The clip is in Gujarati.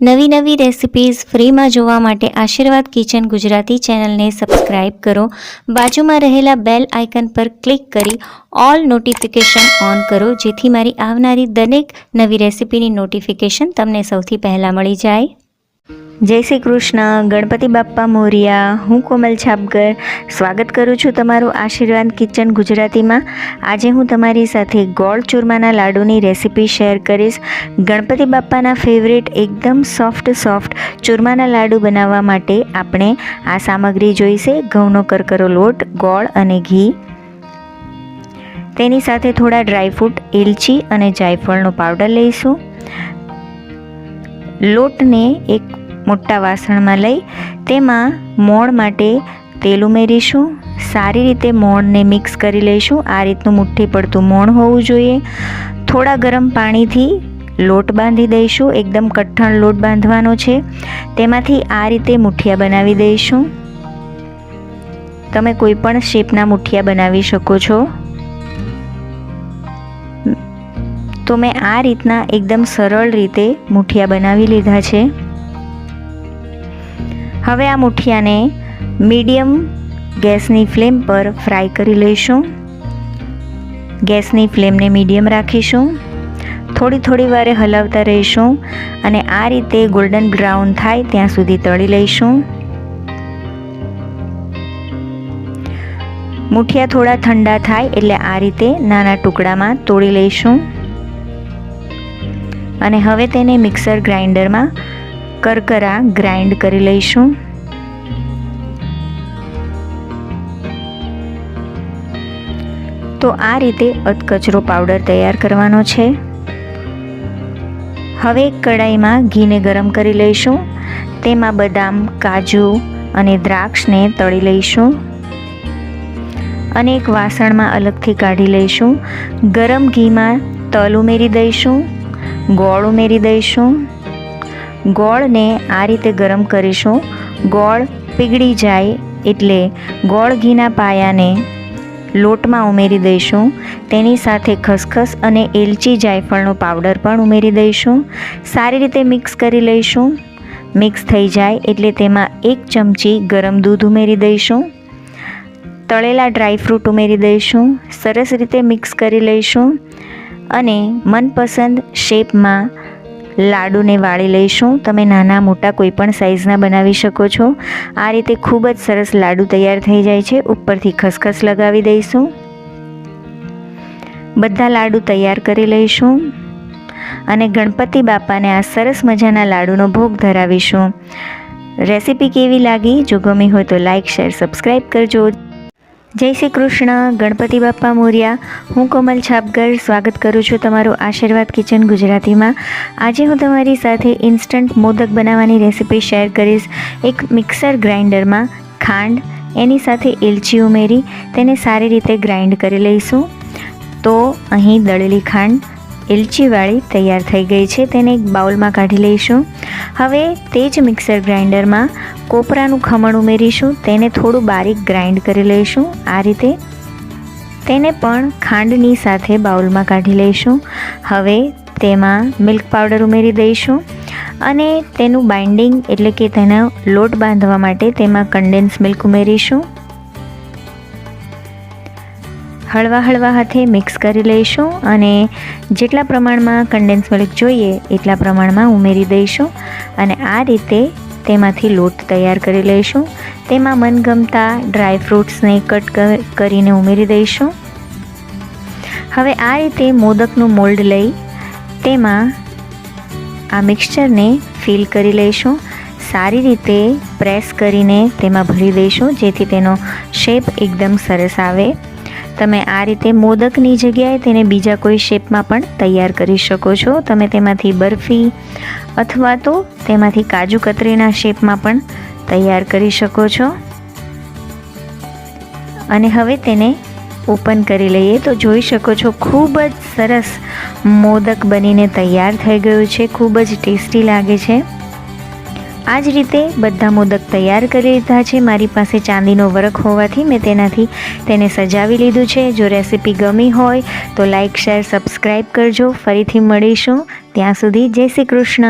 નવી નવી રેસિપીઝ ફ્રીમાં જોવા માટે આશીર્વાદ કિચન ગુજરાતી ચેનલને સબસ્ક્રાઇબ કરો. બાજુમાં રહેલા બેલ આઇકન પર ક્લિક કરી ઓલ નોટિફિકેશન ઓન કરો, જેથી મારી આવનારી દરેક નવી રેસિપીની નોટિફિકેશન તમને સૌથી પહેલાં મળી જાય. જય શ્રી કૃષ્ણ, ગણપતિ બાપ્પા મોરિયા, હું કોમલ છાપગર. સ્વાગત કરું છું તમારું આશીર્વાદ કિચન ગુજરાતીમાં. આજે હું તમારી સાથે ગોળ ચૂરમાના લાડુની રેસિપી શેર કરીશ. ગણપતિ બાપ્પાના ફેવરેટ એકદમ સોફ્ટ સોફ્ટ ચૂરમાના લાડુ બનાવવા માટે આપણે આ સામગ્રી જોઈશે. ઘઉંનો કરકરો લોટ, ગોળ અને ઘી. તેની સાથે થોડા ડ્રાયફ્રૂટ એલચી અને જાયફળનો પાવડર લઈશું. લોટને એક મોટા વાસણમાં લઈ તેમાં મોણ માટે તેલ ઉમેરીશું. સારી રીતે મોણને મિક્સ કરી લઈશું. આ રીતનું મુઠ્ઠી પડતું મોણ હોવું જોઈએ. થોડા ગરમ પાણીથી લોટ બાંધી દઈશું. એકદમ કઠણ લોટ બાંધવાનો છે. તેમાંથી આ રીતે મુઠિયા બનાવી દઈશું. તમે કોઈ પણ શેપના મુઠિયા બનાવી શકો છો. તો મેં આ રીતના એકદમ સરળ રીતે મુઠિયા બનાવી લીધા છે. હવે આ મુઠિયાને મીડિયમ ગેસની ફ્લેમ પર ફ્રાય કરી લઈશું. ગેસની ફ્લેમને મીડિયમ રાખીશું. થોડી થોડી વારે હલાવતા રહીશું અને આ રીતે ગોલ્ડન બ્રાઉન થાય ત્યાં સુધી તળી લઈશું. મુઠિયા થોડા ઠંડા થાય એટલે આ રીતે નાના ટુકડામાં તોડી લઈશું. અને હવે તેને મિક્સર ગ્રાઇન્ડરમાં કરકરા ગ્રાઇન્ડ કરી લઈશું. તો આ રીતે અધકચરો પાવડર તૈયાર કરવાનો છે. હવે કડાઈમાં ઘીને ગરમ કરી લઈશું. તેમાં બદામ, કાજુ અને દ્રાક્ષને તળી લઈશું. અને એક વાસણમાં અલગથી કાઢી લઈશું. ગરમ ઘીમાં તલ ઉમેરી દઈશું. ગોળ ઉમેરી દઈશું. ગોળને આ રીતે ગરમ કરીશું. ગોળ પીગળી જાય એટલે ગોળ ઘીના પાયાને લોટમાં ઉમેરી દઈશું. તેની સાથે ખસખસ અને એલચી જાયફળનો પાવડર પણ ઉમેરી દઈશું. સારી રીતે મિક્સ કરી લઈશું. મિક્સ થઈ જાય એટલે તેમાં એક ચમચી ગરમ દૂધ ઉમેરી દઈશું. તળેલા ડ્રાયફ્રૂટ ઉમેરી દઈશું. સરસ રીતે મિક્સ કરી લઈશું. અને મનપસંદ શેપમાં લાડુને વાળી લઈશું. તમે નાના મોટા કોઈ પણ સાઇઝના બનાવી શકો છો. આ રીતે ખૂબ જ સરસ લાડુ તૈયાર થઈ જાય છે. ઉપરથી ખસખસ લગાવી દઈશું. બધા લાડુ તૈયાર કરી લઈશું. અને ગણપતિ બાપાને આ સરસ મજાના લાડુનો ભોગ ધરાવીશું. રેસીપી કેવી લાગી? જો ગમી હોય તો લાઇક શેર સબસ્ક્રાઈબ કરજો. જય શ્રી કૃષ્ણ, ગણપતિ બાપ્પા મોર્યા. હું કોમલ છાપગર સ્વાગત કરું છું તમારું આશીર્વાદ કિચન ગુજરાતીમાં. આજે હું તમારી સાથે ઇન્સ્ટન્ટ મોદક બનાવવાની રેસિપી શેર કરીશ. એક મિક્સર ગ્રાઇન્ડરમાં ખાંડ, એની સાથે એલચી ઉમેરી, તેને સારી રીતે ગ્રાઇન્ડ કરી લઈશું. તો અહીં દળેલી ખાંડ એલચીવાળી તૈયાર થઈ ગઈ છે, તેને એક બાઉલમાં કાઢી લઈશું. હવે તે જ મિક્સર ગ્રાઇન્ડરમાં કોપરાનું ખમણ ઉમેરીશું, તેને થોડું બારીક ગ્રાઇન્ડ કરી લઈશું, આ રીતે. તેને પણ ખાંડની સાથે બાઉલમાં કાઢી લઈશું. હવે તેમાં મિલ્ક પાવડર ઉમેરી દઈશું અને તેનું બાઇન્ડિંગ એટલે કે તેનો લોટ બાંધવા માટે તેમાં કન્ડેન્સ મિલ્ક ઉમેરીશું. હળવા હળવા હાથે મિક્સ કરી લઈશું અને જેટલા પ્રમાણમાં કન્ડેન્સ મિલ્ક જોઈએ, એટલા પ્રમાણમાં ઉમેરી દઈશું અને આ રીતે તેમાંથી લોટ તૈયાર કરી લઈશું. તેમાં મનગમતા ડ્રાય ફ્રૂટ્સને કટ કરીને ઉમેરી દઈશું. હવે આ રીતે મોદકનું મોલ્ડ લઈ તેમાં આ મિક્સચરને ફિલ કરી લઈશું. સારી રીતે પ્રેસ કરીને તેમાં ભરી દઈશું, જેથી તેનો શેપ એકદમ સરસ આવે. તમે આ રીતે મોદકની જગ્યાએ તેને બીજા કોઈ શેપમાં પણ તૈયાર કરી શકો છો. તમે તેમાંથી બરફી અથવા તો તેમાંથી કાજુ કતરીના શેપમાં પણ તૈયાર કરી શકો છો. અને હવે તેને ઓપન કરી લઈએ તો જોઈ શકો છો ખૂબ જ સરસ મોદક બનીને તૈયાર થઈ ગયું છે. ખૂબ જ ટેસ્ટી લાગે છે. આ જ રીતે બધા મોદક તૈયાર કરી લીધા છે. મારી પાસે ચાંદીનો વર્ક હોવાથી મેં તેનાથી તેને સજાવી લીધું છે. જો રેસીપી ગમી હોય તો લાઈક, શેર સબસ્ક્રાઈબ કરજો. ફરીથી મળીશું. ત્યાં સુધી જય શ્રી કૃષ્ણ.